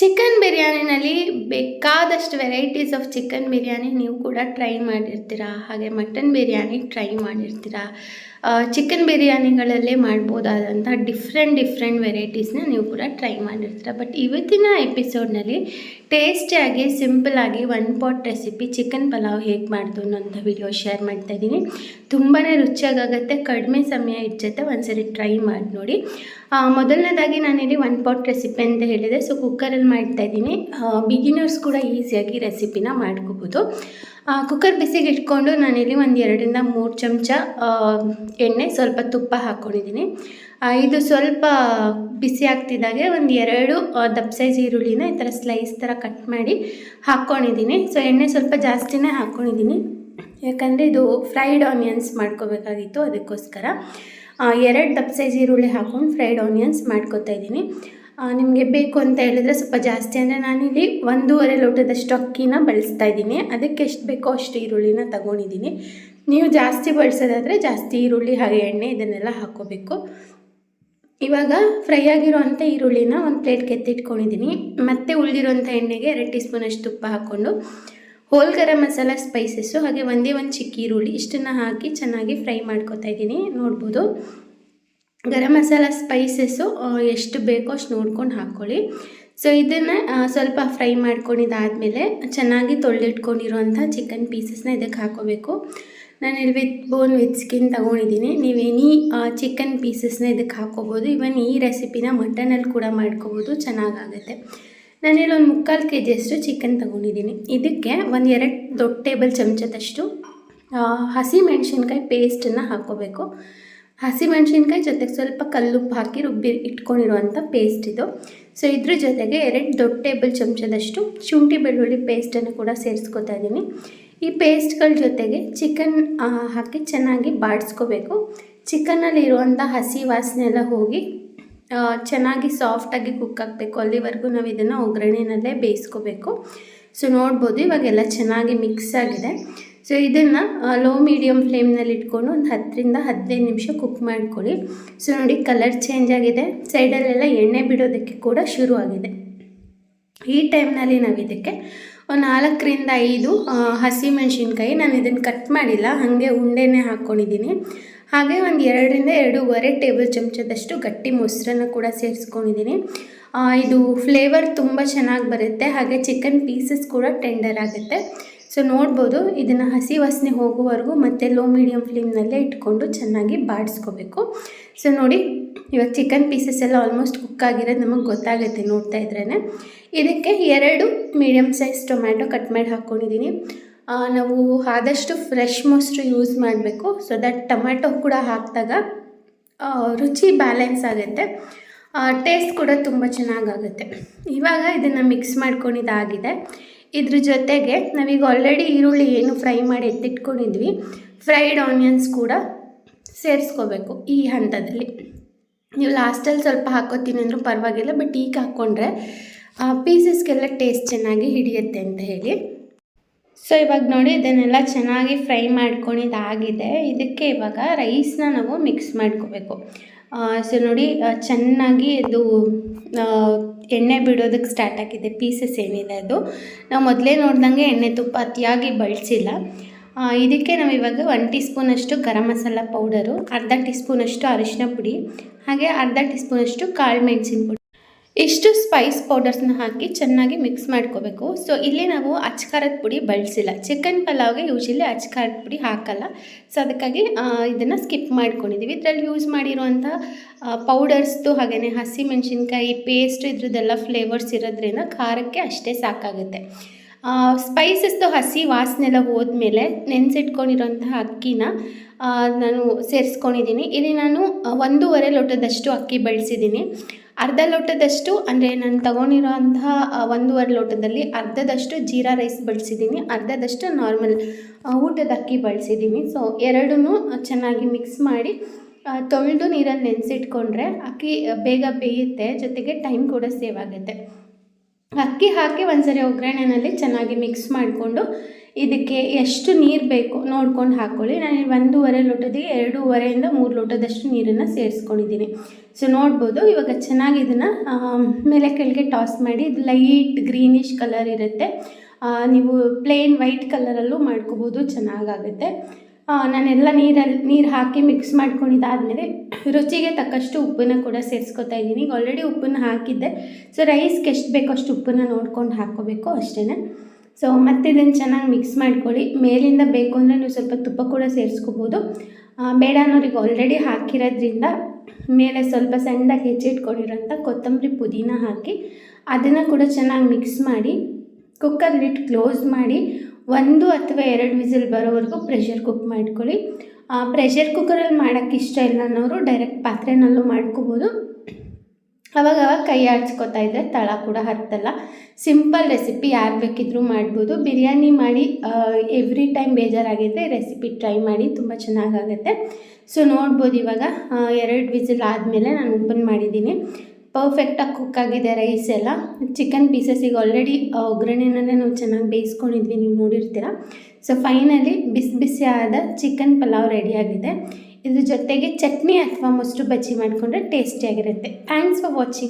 Chicken ಬಿರಿಯಾನಿನಲ್ಲಿ ಬೇಕಾದಷ್ಟು varieties of chicken biryani ನೀವು ಕೂಡ ಟ್ರೈ ಮಾಡಿರ್ತೀರ? ಹಾಗೆ ಮಟನ್ ಬಿರಿಯಾನಿ ಟ್ರೈ ಮಾಡಿರ್ತೀರಾ? ಚಿಕನ್ ಬಿರಿಯಾನಿಗಳಲ್ಲೇ ಮಾಡ್ಬೋದಾದಂಥ ಡಿಫ್ರೆಂಟ್ ಡಿಫ್ರೆಂಟ್ ವೆರೈಟೀಸ್ನ ನೀವು ಕೂಡ ಟ್ರೈ ಮಾಡಿರ್ತೀರ. ಬಟ್ ಇವತ್ತಿನ ಎಪಿಸೋಡ್ನಲ್ಲಿ ಟೇಸ್ಟಿಯಾಗಿ ಸಿಂಪಲಾಗಿ one pot recipe chicken pulao ಹೇಗೆ ಮಾಡ್ದು ಅನ್ನೋಂಥ ವಿಡಿಯೋ ಶೇರ್ ಮಾಡ್ತಾ ಇದ್ದೀನಿ. ತುಂಬಾ ರುಚಿಯಾಗುತ್ತೆ ಕಡಿಮೆ ಸಮಯ ಇರ್ತೈತೆ ಒಂದ್ಸರಿ ಟ್ರೈ ಮಾಡಿ ನೋಡಿ. ಮೊದಲನೇದಾಗಿ ನಾನಿಲ್ಲಿ ಒನ್ ಪಾಟ್ ರೆಸಿಪಿ ಅಂತ ಹೇಳಿದೆ. ಸೊ ಕುಕ್ಕರಲ್ಲಿ ಮಾಡ್ತಾ ಇದ್ದೀನಿ. ಬಿಗಿನರ್ಸ್ ಕೂಡ ಈಸಿಯಾಗಿ ರೆಸಿಪಿನ ಮಾಡ್ಕೋಬೋದು. ಕುಕ್ಕರ್ ಬಿಸಿಗೆ ಇಟ್ಕೊಂಡು ನಾನಿಲ್ಲಿ ಒಂದು ಎರಡರಿಂದ ಮೂರು ಚಮಚ ಎಣ್ಣೆ, ಸ್ವಲ್ಪ ತುಪ್ಪ ಹಾಕ್ಕೊಂಡಿದ್ದೀನಿ ಇದು ಸ್ವಲ್ಪ ಬಿಸಿ ಆಗ್ತಿದ್ದಾಗೆ ಒಂದು ಎರಡು ದಪ್ಪ ಸೈಜ್ ಈರುಳ್ಳಿನ ಈ ಥರ ಸ್ಲೈಸ್ ಥರ ಕಟ್ ಮಾಡಿ ಹಾಕ್ಕೊಂಡಿದ್ದೀನಿ ಸೊ ಎಣ್ಣೆ ಸ್ವಲ್ಪ ಜಾಸ್ತಿನೇ ಹಾಕ್ಕೊಂಡಿದ್ದೀನಿ ಯಾಕಂದರೆ ಇದು ಫ್ರೈಡ್ ಆನಿಯನ್ಸ್ ಮಾಡ್ಕೋಬೇಕಾಗಿತ್ತು ಅದಕ್ಕೋಸ್ಕರ. ಎರಡು ದಪ್ಪ ಸೈಜ್ ಈರುಳ್ಳಿ ಹಾಕ್ಕೊಂಡು ಫ್ರೈಡ್ ಆನಿಯನ್ಸ್ ಮಾಡ್ಕೋತಾ ಇದ್ದೀನಿ. ನಿಮಗೆ ಬೇಕು ಅಂತ ಹೇಳಿದ್ರೆ ಸ್ವಲ್ಪ ಜಾಸ್ತಿ ಅಂದರೆ ನಾನಿಲ್ಲಿ ಒಂದೂವರೆ ಲೋಟದಷ್ಟು ಅಕ್ಕಿನ ಬಳಸ್ತಾ ಇದ್ದೀನಿ. ಅದಕ್ಕೆ ಎಷ್ಟು ಬೇಕೋ ಅಷ್ಟು ಈರುಳ್ಳಿನ ತಗೊಂಡಿದ್ದೀನಿ. ನೀವು ಜಾಸ್ತಿ ಬಳಸೋದಾದರೆ ಜಾಸ್ತಿ ಈರುಳ್ಳಿ, ಹಾಗೆ ಎಣ್ಣೆ ಇದನ್ನೆಲ್ಲ ಹಾಕ್ಕೋಬೇಕು. ಇವಾಗ ಫ್ರೈ ಆಗಿರೋವಂಥ ಈರುಳ್ಳಿನ ಒಂದು ಪ್ಲೇಟ್ಗೆ ಎತ್ತಿಟ್ಕೊಂಡಿದ್ದೀನಿ ಮತ್ತು ಉಳಿದಿರೋಂಥ ಎಣ್ಣೆಗೆ ಎರಡು ಟೀ ಸ್ಪೂನಷ್ಟು ತುಪ್ಪ ಹಾಕ್ಕೊಂಡು, ಹೋಲ್ ಗರಂ ಮಸಾಲ ಸ್ಪೈಸಸ್ಸು, ಹಾಗೆ ಒಂದೇ ಒಂದು ಚಿಕ್ಕ ಈರುಳ್ಳಿ, ಇಷ್ಟನ್ನು ಹಾಕಿ ಚೆನ್ನಾಗಿ ಫ್ರೈ ಮಾಡ್ಕೊತಾ ಇದ್ದೀನಿ. ನೋಡ್ಬೋದು. ಗರಂ ಮಸಾಲ ಸ್ಪೈಸಸ್ಸು ಎಷ್ಟು ಬೇಕೋ ಅಷ್ಟು ನೋಡ್ಕೊಂಡು ಹಾಕ್ಕೊಳ್ಳಿ ಸೊ ಇದನ್ನು ಸ್ವಲ್ಪ ಫ್ರೈ ಮಾಡ್ಕೊಂಡಿದ್ದಾದಮೇಲೆ ಚೆನ್ನಾಗಿ ತೊಳೆದಿಟ್ಕೊಂಡಿರುವಂಥ ಚಿಕನ್ ಪೀಸಸ್ನ ಇದಕ್ಕೆ ಹಾಕೋಬೇಕು. ನಾನು ಇಲ್ಲಿ ವಿತ್ ಬೋನ್, ವಿತ್ ಸ್ಕಿನ್ ತೊಗೊಂಡಿದ್ದೀನಿ. ನೀವು ಎನಿ ಚಿಕನ್ ಪೀಸಸ್ನ ಇದಕ್ಕೆ ಹಾಕೋಬೋದು. ಇವನ್ ಈ ರೆಸಿಪಿನ ಮಟನಲ್ಲಿ ಕೂಡ ಮಾಡ್ಕೋಬೋದು. ಚೆನ್ನಾಗಾಗುತ್ತೆ. ನಾನಿಲ್ಲಿ ಒಂದು ಮುಕ್ಕಾಲು ಕೆ ಜಿಯಷ್ಟು ಚಿಕನ್ ತೊಗೊಂಡಿದ್ದೀನಿ. ಇದಕ್ಕೆ ಒಂದು ಎರಡು ದೊಡ್ಡ ಟೇಬಲ್ ಚಮಚದಷ್ಟು ಹಸಿ ಮೆಣಸಿನ್ಕಾಯಿ ಪೇಸ್ಟನ್ನು ಹಾಕ್ಕೋಬೇಕು ಹಸಿ ಮೆಣಸಿನ್ಕಾಯಿ ಜೊತೆಗೆ ಸ್ವಲ್ಪ ಕಲ್ಲುಪ್ಪು ಹಾಕಿ ರುಬ್ಬಿ ಇಟ್ಕೊಂಡಿರುವಂಥ ಪೇಸ್ಟ್ ಇದು. ಸೊ ಇದ್ರ ಜೊತೆಗೆ ಎರಡು ದೊಡ್ಡ ಟೇಬಲ್ ಚಮಚದಷ್ಟು ಶುಂಠಿ ಬೆಳ್ಳುಳ್ಳಿ ಪೇಸ್ಟನ್ನು ಕೂಡ ಸೇರಿಸ್ಕೊತಾ ಇದ್ದೀನಿ ಈ ಪೇಸ್ಟ್ಗಳ ಜೊತೆಗೆ ಚಿಕನ್ ಹಾಕಿ ಚೆನ್ನಾಗಿ ಬಾಡಿಸ್ಕೋಬೇಕು. ಚಿಕನಲ್ಲಿ ಇರುವಂಥ ಹಸಿ ವಾಸನೆ ಎಲ್ಲ ಹೋಗಿ ಚೆನ್ನಾಗಿ ಸಾಫ್ಟಾಗಿ ಕುಕ್ ಆಗಬೇಕು. ಅಲ್ಲಿವರೆಗೂ ನಾವು ಇದನ್ನು ಒಗ್ಗರಣೆಯಲ್ಲೇ ಬೇಯಿಸ್ಕೋಬೇಕು. ಸೊ ನೋಡ್ಬೋದು ಇವಾಗೆಲ್ಲ ಚೆನ್ನಾಗಿ ಮಿಕ್ಸ್ ಆಗಿದೆ. ಸೊ ಇದನ್ನು ಲೋ ಮೀಡಿಯಮ್ ಫ್ಲೇಮ್ನಲ್ಲಿ ಇಟ್ಕೊಂಡು ಒಂದು ಹತ್ತರಿಂದ ಹದಿನೈದು ನಿಮಿಷ ಕುಕ್ ಮಾಡ್ಕೊಳ್ಳಿ. ಸೊ ನೋಡಿ ಕಲರ್ ಚೇಂಜ್ ಆಗಿದೆ. ಸೈಡಲ್ಲೆಲ್ಲ ಎಣ್ಣೆ ಬಿಡೋದಕ್ಕೆ ಕೂಡ ಶುರು ಆಗಿದೆ ಈ ಟೈಮ್ನಲ್ಲಿ ನಾವು ಇದಕ್ಕೆ ಒಂದು ನಾಲ್ಕರಿಂದ ಐದು ಹಸಿ ಮೆಣಸಿನ್ಕಾಯಿ ನಾನು ಇದನ್ನು ಕಟ್ ಮಾಡಿಲ್ಲ. ಹಾಗೆ ಉಂಡೆನೇ ಹಾಕ್ಕೊಂಡಿದ್ದೀನಿ ಹಾಗೆ ಒಂದು ಎರಡರಿಂದ ಎರಡೂವರೆ ಟೇಬಲ್ ಚಮಚದಷ್ಟು ಗಟ್ಟಿ ಮೊಸರನ್ನು ಕೂಡ ಸೇರಿಸ್ಕೊಂಡಿದ್ದೀನಿ. ಇದು ಫ್ಲೇವರ್ ತುಂಬ ಚೆನ್ನಾಗಿ ಬರುತ್ತೆ. ಹಾಗೆ ಚಿಕನ್ ಪೀಸಸ್ ಕೂಡ ಟೆಂಡರ್ ಆಗುತ್ತೆ. ಸೊ ನೋಡ್ಬೋದು, ಇದನ್ನು ಹಸಿ ವಾಸನೆ ಹೋಗುವವರೆಗೂ ಮತ್ತು ಲೋ ಮೀಡಿಯಮ್ ಫ್ಲೇಮ್ನಲ್ಲೇ ಇಟ್ಕೊಂಡು ಚೆನ್ನಾಗಿ ಬಾಡಿಸ್ಕೋಬೇಕು. ಸೊ ನೋಡಿ, ಇವಾಗ ಚಿಕನ್ ಪೀಸಸ್ ಎಲ್ಲ ಆಲ್ಮೋಸ್ಟ್ ಕುಕ್ ಆಗಿರೋದು ನಮಗೆ ಗೊತ್ತಾಗುತ್ತೆ ನೋಡ್ತಾ ಇದ್ರೇ ಇದಕ್ಕೆ ಎರಡು ಮೀಡಿಯಮ್ ಸೈಜ್ ಟೊಮ್ಯಾಟೊ ಕಟ್ ಮಾಡಿ ಹಾಕ್ಕೊಂಡಿದ್ದೀನಿ ನಾವು ಆದಷ್ಟು ಫ್ರೆಶ್ ಮೊಸರು ಯೂಸ್ ಮಾಡಬೇಕು. ಸೊ ದಟ್ ಟೊಮ್ಯಾಟೊ ಕೂಡ ಹಾಕಿದಾಗ ರುಚಿ ಬ್ಯಾಲೆನ್ಸ್ ಆಗುತ್ತೆ. ಟೇಸ್ಟ್ ಕೂಡ ತುಂಬ ಚೆನ್ನಾಗಾಗುತ್ತೆ. ಇವಾಗ ಇದನ್ನು ಮಿಕ್ಸ್ ಮಾಡ್ಕೊಂಡಿದ್ದಾಗಿದೆ. ಇದ್ರ ಜೊತೆಗೆ ನಾವೀಗ ಆಲ್ರೆಡಿ ಈರುಳ್ಳಿ ಏನು ಫ್ರೈ ಮಾಡಿ ಎತ್ತಿಟ್ಕೊಂಡಿದ್ವಿ. ಫ್ರೈಡ್ ಆನಿಯನ್ಸ್ ಕೂಡ ಸೇರಿಸ್ಕೋಬೇಕು ಈ ಹಂತದಲ್ಲಿ. ನೀವು ಲಾಸ್ಟಲ್ಲಿ ಸ್ವಲ್ಪ ಹಾಕೋತೀನಿ ಅಂದರೂ ಪರವಾಗಿಲ್ಲ ಬಟ್ ಈಗ ಹಾಕ್ಕೊಂಡ್ರೆ ಪೀಸಸ್ಗೆಲ್ಲ ಟೇಸ್ಟ್ ಚೆನ್ನಾಗಿ ಹಿಡಿಯುತ್ತೆ ಅಂತ ಹೇಳಿ. ಸೊ ಇವಾಗ ನೋಡಿ ಇದನ್ನೆಲ್ಲ ಚೆನ್ನಾಗಿ ಫ್ರೈ ಮಾಡ್ಕೊಂಡಿದ್ದಾಗಿದೆ ಇದಕ್ಕೆ ಇವಾಗ ರೈಸ್ನ ನಾವು ಮಿಕ್ಸ್ ಮಾಡ್ಕೋಬೇಕು. ಸೊ ನೋಡಿ ಚೆನ್ನಾಗಿ ಇದು ಎಣ್ಣೆ ಬಿಡೋದಕ್ಕೆ ಸ್ಟಾರ್ಟ್ ಆಗಿದೆ ಪೀಸಸ್ ಏನಿದೆ ಅದು ನಾವು ಮೊದಲೇ ನೋಡ್ದಂಗೆ ಎಣ್ಣೆ ತುಪ್ಪ ಅತಿಯಾಗಿ ಬಳಸಿಲ್ಲ. ಇದಕ್ಕೆ ನಾವು ಇವಾಗ ಒನ್ ಟೀ ಸ್ಪೂನಷ್ಟು ಗರಂ ಮಸಾಲ ಪೌಡರು ಅರ್ಧ ಟೀ ಸ್ಪೂನಷ್ಟು ಅರಿಶಿನ ಪುಡಿ, ಹಾಗೆ ಅರ್ಧ ಟೀ ಸ್ಪೂನಷ್ಟು ಕಾಳು ಮೆಣಸಿನ ಪುಡಿ ಇಷ್ಟು ಸ್ಪೈಸ್ ಪೌಡರ್ಸ್ನ ಹಾಕಿ ಚೆನ್ನಾಗಿ ಮಿಕ್ಸ್ ಮಾಡ್ಕೋಬೇಕು. ಸೊ ಇಲ್ಲಿ ನಾವು ಅಚ್ಕಾರದ ಪುಡಿ ಬಳಸಿಲ್ಲ. ಚಿಕನ್ ಪಲಾವ್ಗೆ ಯೂಶಲಿ ಅಚ್ಕಾರದ ಪುಡಿ ಹಾಕಲ್ಲ. ಸೊ ಅದಕ್ಕಾಗಿ ಇದನ್ನು ಸ್ಕಿಪ್ ಮಾಡ್ಕೊಂಡಿದ್ದೀವಿ ಇದರಲ್ಲಿ ಯೂಸ್ ಮಾಡಿರುವಂಥ ಪೌಡರ್ಸ್ದು ಹಾಗೆಯೇ ಹಸಿ ಮೆಣಸಿನ್ಕಾಯಿ ಪೇಸ್ಟ್ ಇದ್ರದ್ದೆಲ್ಲ ಫ್ಲೇವರ್ಸ್ ಇರೋದ್ರಿಂದ ಖಾರಕ್ಕೆ ಅಷ್ಟೇ ಸಾಕಾಗುತ್ತೆ. ಸ್ಪೈಸಸ್ದು ಹಸಿ ವಾಸನೆ ಎಲ್ಲ ಹೋದ್ಮೇಲೆ ನೆನೆಸಿಟ್ಕೊಂಡಿರೋಂತಹ ಅಕ್ಕಿನ ನಾನು ಸೇರಿಸ್ಕೊಂಡಿದ್ದೀನಿ ಇಲ್ಲಿ ನಾನು ಒಂದೂವರೆ ಲೋಟದಷ್ಟು ಅಕ್ಕಿ ಬಳಸಿದ್ದೀನಿ ಅರ್ಧ ಲೋಟದಷ್ಟು, ಅಂದರೆ ನಾನು ತಗೊಂಡಿರೋ ಅಂತಹ ಒಂದೂವರೆ ಲೋಟದಲ್ಲಿ ಅರ್ಧದಷ್ಟು ಜೀರಾ ರೈಸ್ ಬಳಸಿದ್ದೀನಿ ಅರ್ಧದಷ್ಟು ನಾರ್ಮಲ್ ಊಟದ ಅಕ್ಕಿ ಬಳಸಿದ್ದೀನಿ ಸೊ ಎರಡೂ ಚೆನ್ನಾಗಿ ಮಿಕ್ಸ್ ಮಾಡಿ ತೊಳೆದು ನೀರನ್ನು ನೆನೆಸಿಟ್ಕೊಂಡ್ರೆ ಅಕ್ಕಿ ಬೇಗ ಬೇಯುತ್ತೆ, ಜೊತೆಗೆ ಟೈಮ್ ಕೂಡ ಸೇವ್ ಆಗುತ್ತೆ. ಅಕ್ಕಿ ಹಾಕಿ ಒಂದ್ಸರಿ ಒಗ್ಗರಣೆನಲ್ಲಿ ಚೆನ್ನಾಗಿ ಮಿಕ್ಸ್ ಮಾಡಿಕೊಂಡು ಇದಕ್ಕೆ ಎಷ್ಟು ನೀರು ಬೇಕು ನೋಡ್ಕೊಂಡು ಹಾಕ್ಕೊಳ್ಳಿ ನಾನು ಒಂದೂವರೆ ಲೋಟದಿಗೆ ಎರಡೂವರೆಯಿಂದ ಮೂರು ಲೋಟದಷ್ಟು ನೀರನ್ನು ಸೇರಿಸ್ಕೊಂಡಿದ್ದೀನಿ. ಸೊ ನೋಡ್ಬೋದು. ಇವಾಗ ಚೆನ್ನಾಗಿ ಇದನ್ನು ಮೇಲೆ ಕೆಳಗೆ ಟಾಸ್ ಮಾಡಿ, ಇದು ಲೈಟ್ ಗ್ರೀನಿಶ್ ಕಲರ್ ಇರುತ್ತೆ. ನೀವು ಪ್ಲೇನ್ ವೈಟ್ ಕಲರಲ್ಲೂ ಮಾಡ್ಕೋಬೋದು, ಚೆನ್ನಾಗಾಗುತ್ತೆ. ನಾನೆಲ್ಲ ನೀರಲ್ಲಿ, ನೀರು ಹಾಕಿ ಮಿಕ್ಸ್ ಮಾಡ್ಕೊಂಡಿದ್ದಾದಮೇಲೆ ರುಚಿಗೆ ತಕ್ಕಷ್ಟು ಉಪ್ಪನ್ನು ಕೂಡ ಸೇರಿಸ್ಕೊತಾ ಇದ್ದೀನಿ. ಈಗ ಆಲ್ರೆಡಿ ಉಪ್ಪನ್ನು ಹಾಕಿದ್ದೆ. ಸೊ ರೈಸ್ಗೆ ಎಷ್ಟು ಬೇಕೋ ಅಷ್ಟು ಉಪ್ಪನ್ನು ನೋಡ್ಕೊಂಡು ಹಾಕ್ಕೋಬೇಕು ಅಷ್ಟೇ ಸೊ ಮತ್ತೆ ಇದನ್ನು ಚೆನ್ನಾಗಿ ಮಿಕ್ಸ್ ಮಾಡ್ಕೊಳ್ಳಿ. ಮೇಲಿಂದ ಬೇಕು ಅಂದರೆ ನೀವು ಸ್ವಲ್ಪ ತುಪ್ಪ ಕೂಡ ಸೇರಿಸ್ಕೋಬೋದು. ಬೇಡ ಅನ್ನೋರಿಗೆ ಆಲ್ರೆಡಿ ಹಾಕಿರೋದ್ರಿಂದ ಮೇಲೆ ಸ್ವಲ್ಪ ಸಣ್ಣದಾಗಿ ಹೆಚ್ಚಿಟ್ಕೊಂಡಿರೋಂಥ ಕೊತ್ತಂಬರಿ ಪುದೀನ ಹಾಕಿ ಅದನ್ನು ಕೂಡ ಚೆನ್ನಾಗಿ ಮಿಕ್ಸ್ ಮಾಡಿ ಕುಕ್ಕರ್ ಲಿಟ್ ಕ್ಲೋಸ್ ಮಾಡಿ ಒಂದು ಅಥವಾ ಎರಡು ವಿಸಿಲ್ ಬರೋವರೆಗೂ ಪ್ರೆಷರ್ ಕುಕ್ ಮಾಡ್ಕೊಳ್ಳಿ. ಪ್ರೆಷರ್ ಕುಕ್ಕರಲ್ಲಿ ಮಾಡೋಕ್ಕೆ ಇಷ್ಟ ಇಲ್ಲ ಅನ್ನೋರು ಡೈರೆಕ್ಟ್ ಪಾತ್ರೆನಲ್ಲೂ ಮಾಡ್ಕೋಬೋದು. ಅವಾಗ ಅವಾಗ ಕೈ ಆಡ್ಸ್ಕೊತಾ ಇದ್ದರೆ ತಳ ಕೂಡ ಹತ್ತಲ್ಲ. ಸಿಂಪಲ್ ರೆಸಿಪಿ ಯಾರು ಬೇಕಿದ್ರೂ ಮಾಡ್ಬೋದು. ಬಿರಿಯಾನಿ ಮಾಡಿ ಎವ್ರಿ ಟೈಮ್ ಬೇಜಾರಾಗಿದ್ದರೆ ರೆಸಿಪಿ ಟ್ರೈ ಮಾಡಿ ತುಂಬ ಚೆನ್ನಾಗಾಗತ್ತೆ. ಸೊ ನೋಡ್ಬೋದು ಇವಾಗ ಎರಡು ವಿಸಿಲ್ ಆದಮೇಲೆ ನಾನು ಓಪನ್ ಮಾಡಿದ್ದೀನಿ. ಪರ್ಫೆಕ್ಟಾಗಿ ಕುಕ್ ಆಗಿದೆ ರೈಸ್ ಎಲ್ಲ. ಚಿಕನ್ ಪೀಸಸ್ಸಿಗೆ ಆಲ್ರೆಡಿ ಒಗ್ಗರಣೆನಲ್ಲೇ ನಾವು ಚೆನ್ನಾಗಿ ಬೇಯಿಸ್ಕೊಂಡಿದ್ವಿ, ನೀವು ನೋಡಿರ್ತೀರ. ಸೊ ಫೈನಲಿ ಬಿಸಿ ಬಿಸಿ ಆದ ಚಿಕನ್ ಪಲಾವ್ ರೆಡಿಯಾಗಿದೆ ಇದ್ರ ಜೊತೆಗೆ ಚಟ್ನಿ ಅಥವಾ ಮೊಸರು ಬಜ್ಜಿ ಮಾಡಿಕೊಂಡ್ರೆ ಟೇಸ್ಟಿಯಾಗಿರುತ್ತೆ ಥ್ಯಾಂಕ್ಸ್ ಫಾರ್ ವಾಚಿಂಗ್